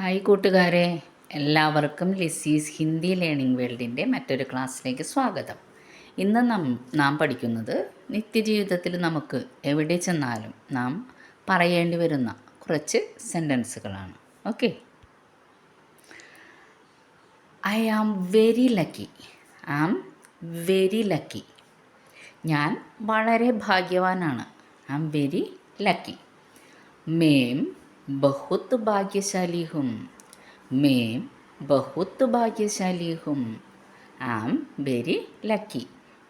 Hi കൂട്ടുകാരെ എല്ലാവർക്കും ലിസീസ് Hindi learning വേൾഡിന്റെ മറ്റൊരു ക്ലാസ്സിലേക്ക് സ്വാഗതം. ഇന്ന് നാം നാം പഠിക്കുന്നത് നിത്യജീവിതത്തിൽ നമുക്ക് എവിടെ ചെന്നാലും നാം പറയേണ്ടി വരുന്ന കുറച്ച് സെന്റൻസുകളാണ്. Okay? I am very lucky. Am very lucky. ഞാൻ വളരെ ഭാഗ്യവാനാണ്. I am very lucky. मैं ബഹുത്ത് ഭാഗ്യശാലിഹും മേം ബഹുത്ത് ഭാഗ്യശാലിഹും ആം വെരി ലക്കി.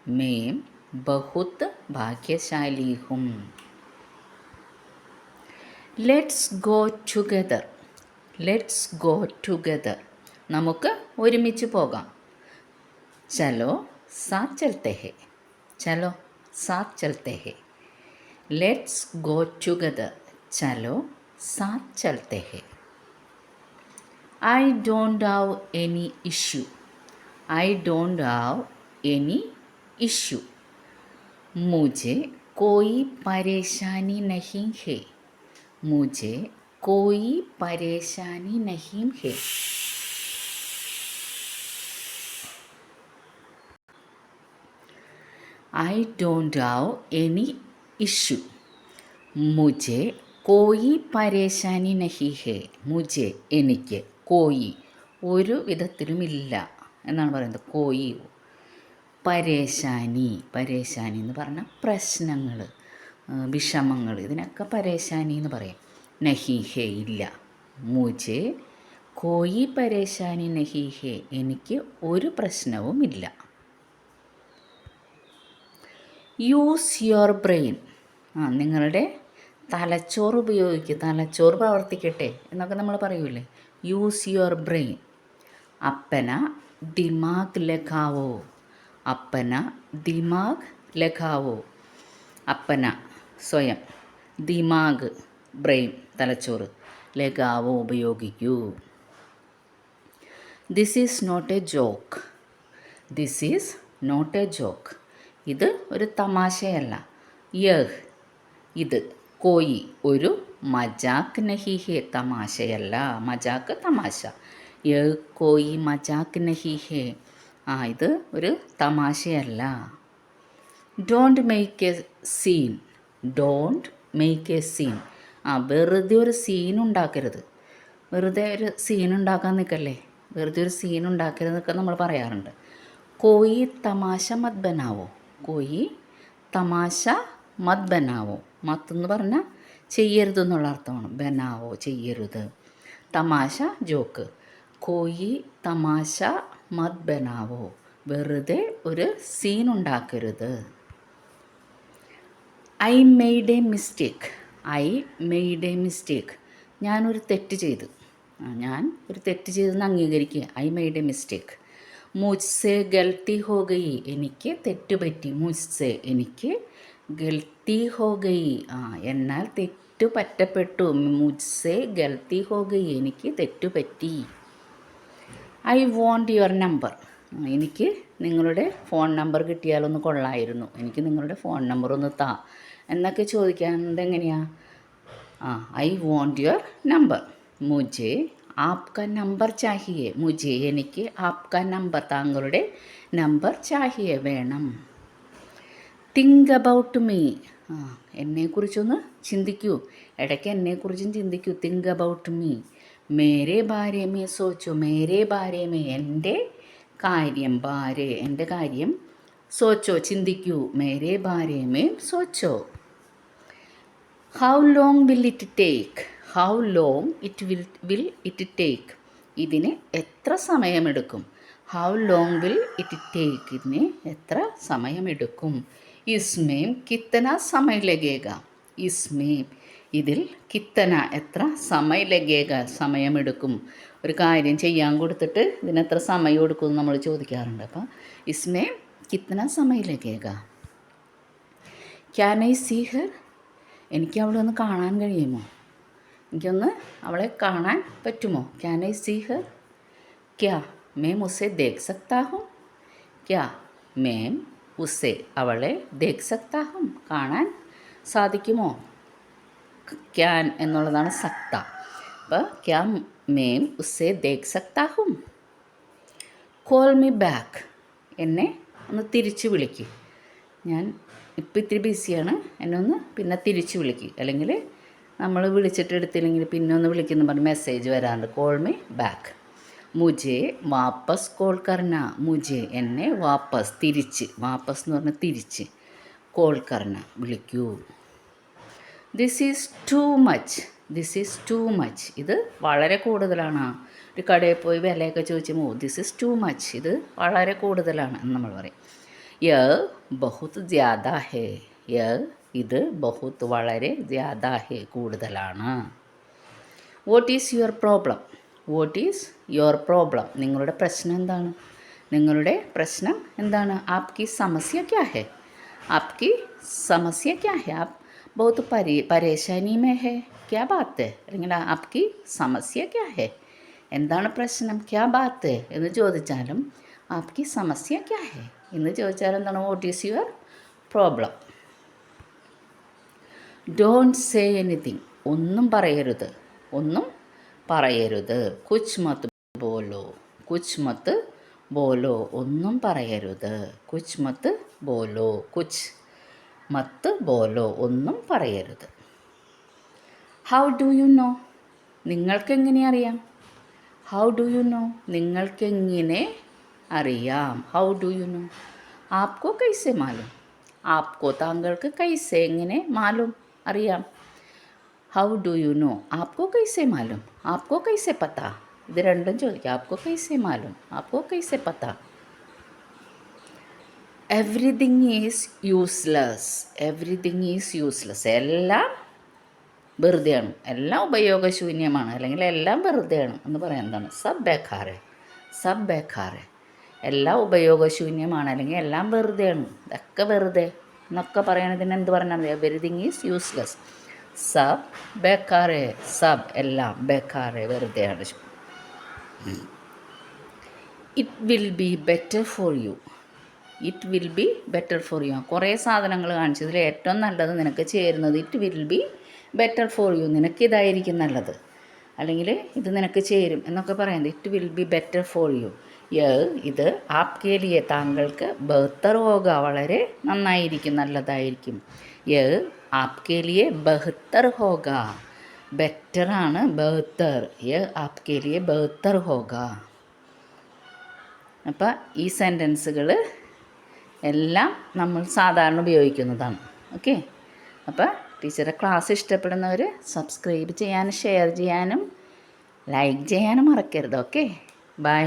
മേം ബഹുത്ത് ഭാഗ്യശാലിഹും let's go together. Let's go together. നമുക്ക് ഒരുമിച്ച് പോകാം. ചലോ സാത്ത് ചലത്തെ ഹെ. ചലോ സാത്ത് ചലത്തെ ഹെ. Let's go together. ചലോ साथ चलते हैं। I don't have any issue I don't have any issue मुझे कोई परेशानी नहीं है। मुझे कोई परेशानी नहीं है। I don't have any issue मुझे കോയി പരേശാനി നഹിഹേ മുജെ എനിക്ക് കോയി ഒരു വിധത്തിലുമില്ല എന്നാണ് പറയുന്നത്. കോയി പരേശാനി പരേശാനി എന്ന് പറഞ്ഞാൽ പ്രശ്നങ്ങൾ വിഷമങ്ങൾ ഇതിനൊക്കെ പരേശാനി എന്ന് പറയും. നഹിഹേ ഇല്ല മുജെ കോയി പരേശാനി നഹിഹേ എനിക്ക് ഒരു പ്രശ്നവും ഇല്ല. യൂസ് യുവർ ബ്രെയിൻ ആ നിങ്ങളുടെ തലച്ചോറ് ഉപയോഗിക്കുക തലച്ചോറ് പ്രവർത്തിക്കട്ടെ എന്നൊക്കെ നമ്മൾ പറയൂലേ? യൂസ് യുവർ ബ്രെയിൻ അപ്പന ദിമാഗ് ലഖാവോ? അപ്പന ദിമാഗ് ലഖാവോ? അപ്പന സ്വയം. ദിമാഗ് ബ്രെയിൻ തലച്ചോറ് ലഖാവോ ഉപയോഗിക്കൂ. This is not a joke this is not a joke ഇത് ഒരു തമാശയല്ല. യഹ്. ഇത്. കോയി ഒരു മജാക്ക് നഹി ഹേ തമാശയല്ല. മജാക്ക് തമാശ. എ കോയി മജാക്ക് നഹി ഹേ ആ ഇത് ഒരു തമാശയല്ല. Don't make a scene don't make a scene ആ വെറുതെ ഒരു സീൻ ഉണ്ടാക്കരുത്. വെറുതെ ഒരു സീൻ ഉണ്ടാക്കാൻ നിൽക്കല്ലേ? വെറുതെ ഒരു സീൻ ഉണ്ടാക്കരുതെന്നൊക്കെ നമ്മൾ പറയാറുണ്ട്. കോയി തമാശ മത് ബനാവോ കോയി തമാശ മത് ബനാവോ മത്ത് എന്ന് പറഞ്ഞാൽ ചെയ്യരുത് എന്നുള്ള അർത്ഥമാണ്. ബനാവോ ചെയ്യരുത്. തമാശ ജോക്ക്. കോയി തമാശ മത് ബനാവോ. വെറുതെ ഒരു സീൻ ഉണ്ടാക്കരുത്. I made a mistake. I made a mistake. ഞാനൊരു തെറ്റ് ചെയ്തു. ഞാൻ ഒരു തെറ്റ് ചെയ്തെന്ന് അംഗീകരിക്കുക. I made a mistake. മുജ്സെ ഗൽത്തി ഹോ ഗയി. എനിക്ക് തെറ്റുപറ്റി മുജ്സെ എനിക്ക് ഗൽത്തി ഹോ ആ എന്നാൽ തെറ്റു പറ്റപ്പെട്ടു. മുജ്സെ ഗൽത്തി ഹോ എനിക്ക് തെറ്റുപറ്റി ഐ വോണ്ട് യുവർ നമ്പർ. എനിക്ക് നിങ്ങളുടെ ഫോൺ നമ്പർ കിട്ടിയാലൊന്ന് കൊള്ളായിരുന്നു. എനിക്ക് നിങ്ങളുടെ ഫോൺ നമ്പർ ഒന്ന് താ. എന്നൊക്കെ ചോദിക്കാറുണ്ട് എങ്ങനെയാ? ആ ഐ വോണ്ട് യുവർ നമ്പർ. മുജെ ആപ്ക നമ്പർ ചാഹിയെ. മുജെ എനിക്ക് ആപ്ക നമ്പർ താങ്കളുടെ നമ്പർ ചാഹിയെ വേണം. തിങ്ക് അബൌട്ട് മീ ആ എന്നെക്കുറിച്ചൊന്ന് ചിന്തിക്കൂ. ഇടയ്ക്ക് എന്നെക്കുറിച്ചും ചിന്തിക്കൂ. തിങ്ക് അബൌട്ട് മീ മേരെ ഭാര്യമേ സോച്ചോ. മേരെ ഭാര്യമേ എന്റെ കാര്യം ഭാര്യ എന്റെ കാര്യം സോച്ചോ. ചിന്തിക്കൂ. മേരെ ഭാര്യമേ സോച്ചോ. How long will it take how long it will will it take ഇതിന് എത്ര സമയമെടുക്കും? How long will it take ഇതിന് എത്ര സമയമെടുക്കും? ഇസ്മേം കിത്തന സമയ ലഗേക ഇസ്മേം ഇതിൽ കിത്തന എത്ര സമയ ലഗേക സമയമെടുക്കും? ഒരു കാര്യം ചെയ്യാൻ കൊടുത്തിട്ട് ഇതിനെത്ര സമയം എടുക്കും നമ്മൾ ചോദിക്കാറുണ്ട്. അപ്പം ഇസ്മേം കിത്തന സമയ ലഗേക ക്യാൻ ഐ സീ ഹർ? എനിക്ക് അവളെ ഒന്ന് കാണാൻ കഴിയുമോ? എനിക്കൊന്ന് അവളെ കാണാൻ പറ്റുമോ? Can I see her? ക്യാ മേം ഉസെ ദേഖ് സക്താ ക്യാ മേം ഉസെ അവളെ ദേഖ് കാണാൻ സാധിക്കുമോ? ക്യാൻ എന്നുള്ളതാണ് സക്ത. അപ്പോൾ ക്യാ മേം ഉസ്സെ ദേഖ് സക്താ ഹും കോൾ മീ ബാക്ക്. എന്നെ ഒന്ന് തിരിച്ച് വിളിക്ക്. ഞാൻ ഇപ്പം ഇത്തിരി ബിസിയാണ്. എന്നെ ഒന്ന് പിന്നെ തിരിച്ച് വിളിക്ക്. അല്ലെങ്കിൽ നമ്മൾ വിളിച്ചിട്ട് എടുത്തില്ലെങ്കിൽ പിന്നെ ഒന്ന് വിളിക്കുന്നു പറഞ്ഞ് മെസ്സേജ് വരാറുണ്ട്. Call me back. മുജെ വാപ്പസ് കോൾ കർണ. മുജെ എന്നെ വാപ്പസ് തിരിച്ച്. വാപ്പസ് എന്ന് പറഞ്ഞാൽ തിരിച്ച്. കോൾ കർണ വിളിക്കൂ. This is too much this is too much ഇത് വളരെ കൂടുതലാണ്. ഒരു കടയിൽ പോയി വിലയൊക്കെ ചോദിച്ചു മോ ദിസ് ഈസ് ടു മച്ച് ഇത് വളരെ കൂടുതലാണ് എന്ന് നമ്മൾ പറയും. യ ബഹുത്ത് ജ്യാദാ ഹേ. യ ഇത് ബഹുത്ത് വളരെ ജ്യാദാ ഹേ കൂടുതലാണ്. What is your problem what is your problem നിങ്ങളുടെ പ്രശ്നം എന്താണ്? നിങ്ങളുടെ പ്രശ്നം എന്താണ്? ആപ്കി സമസ്യ ക്യാ ഹെ? ആപ്കി സമസ്യ ക്യാ ഹെ? ആപ് ബഹുത്ത് പരി പരേശാനി മേ ഹേ? ക്യാ ബാത്ത് അല്ലെങ്കിൽ ആപ്കി സമസ്യ ക്യാ ഹെ? എന്താണ് പ്രശ്നം? ക്യാ ബാത്ത് എന്ന് ചോദിച്ചാലും ആപ്കി സമസ്യ ക്യാ ഹെ? എന്ന് ചോദിച്ചാൽ എന്താണ്? What is your problem don't say anything ഒന്നും പറയരുത്. ഒന്നും പറയരുത്. കുച്ച് മത്ത് ബോലോ. കുച്ച് മത്ത് ബോലോ ഒന്നും പറയരുത്. കുച്ച് മത്ത് ബോലോ. കുച്ച് മത്ത് ബോലോ ഒന്നും പറയരുത്. ഹൗ ഡു യു നോ നിങ്ങൾക്കെങ്ങനെ അറിയാം? ഹൗ ഡു യു നോ നിങ്ങൾക്കെങ്ങനെ അറിയാം? ഹൗ ഡു യു നോ ആപ്കോ കൈസെ മാലും? ആപ്കോ താങ്കൾക്ക് കൈസെ എങ്ങനെ മാലും? അറിയാം. ഹൗ ഡു യു നോ ആപ്കോ കൈസേ മാലും ആപ്കോ കൈസേ പത്ത ഇത് രണ്ടും ചോദിക്കാം ആപ്കോ കൈസേ മാലും ആപ്കോ കൈസേ പത്ത everything is useless everything is useless എല്ലാം വെറുതെയാണ്. എല്ലാം ഉപയോഗശൂന്യമാണ്. അല്ലെങ്കിൽ എല്ലാം വെറുതെയാണ് എന്ന് പറയാൻ എന്താണ്? സബ് ബേഖാറ് സബ് ബേഖാറ് എല്ലാം ഉപയോഗശൂന്യമാണ്. അല്ലെങ്കിൽ എല്ലാം വെറുതെയാണ്. ഇതൊക്കെ വെറുതെ. എന്നൊക്കെ പറയണതിന് എന്ത് പറഞ്ഞാൽ മതി? എവരിതിങ് ഈസ് യൂസ്ലെസ് സബ് ബേക്കാറെ സബ് എല്ലാം ബേക്കാറെ വെറുതെയാണ്. It will be better for you it will be better for you കുറേ സാധനങ്ങൾ കാണിച്ചതിൽ ഏറ്റവും നല്ലത് നിനക്ക് ചേരുന്നത് it will be better for you നിനക്ക് ഇതായിരിക്കും നല്ലത്. അല്ലെങ്കിൽ ഇത് നിനക്ക് ചേരും എന്നൊക്കെ പറയുന്നത് it will be better for you യ ഇത് ആപ്കേലിയെ താങ്കൾക്ക് ബർത്തർ ഹോക വളരെ നന്നായിരിക്കും നല്ലതായിരിക്കും. യ ആപ്കേലിയെ ബഹത്തർ ഹോക ബെറ്ററാണ് ബഹത്തർ യ ആപ്കേലിയെ ബഹത്തർ ഹോക അപ്പം ഈ സെന്റൻസുകൾ എല്ലാം നമ്മൾ സാധാരണ ഉപയോഗിക്കുന്നതാണ്. ഓക്കെ അപ്പോൾ ടീച്ചറെ ക്ലാസ് ഇഷ്ടപ്പെടുന്നവർ സബ്സ്ക്രൈബ് ചെയ്യാനും ഷെയർ ചെയ്യാനും ലൈക്ക് ചെയ്യാനും മറക്കരുത്. Okay bye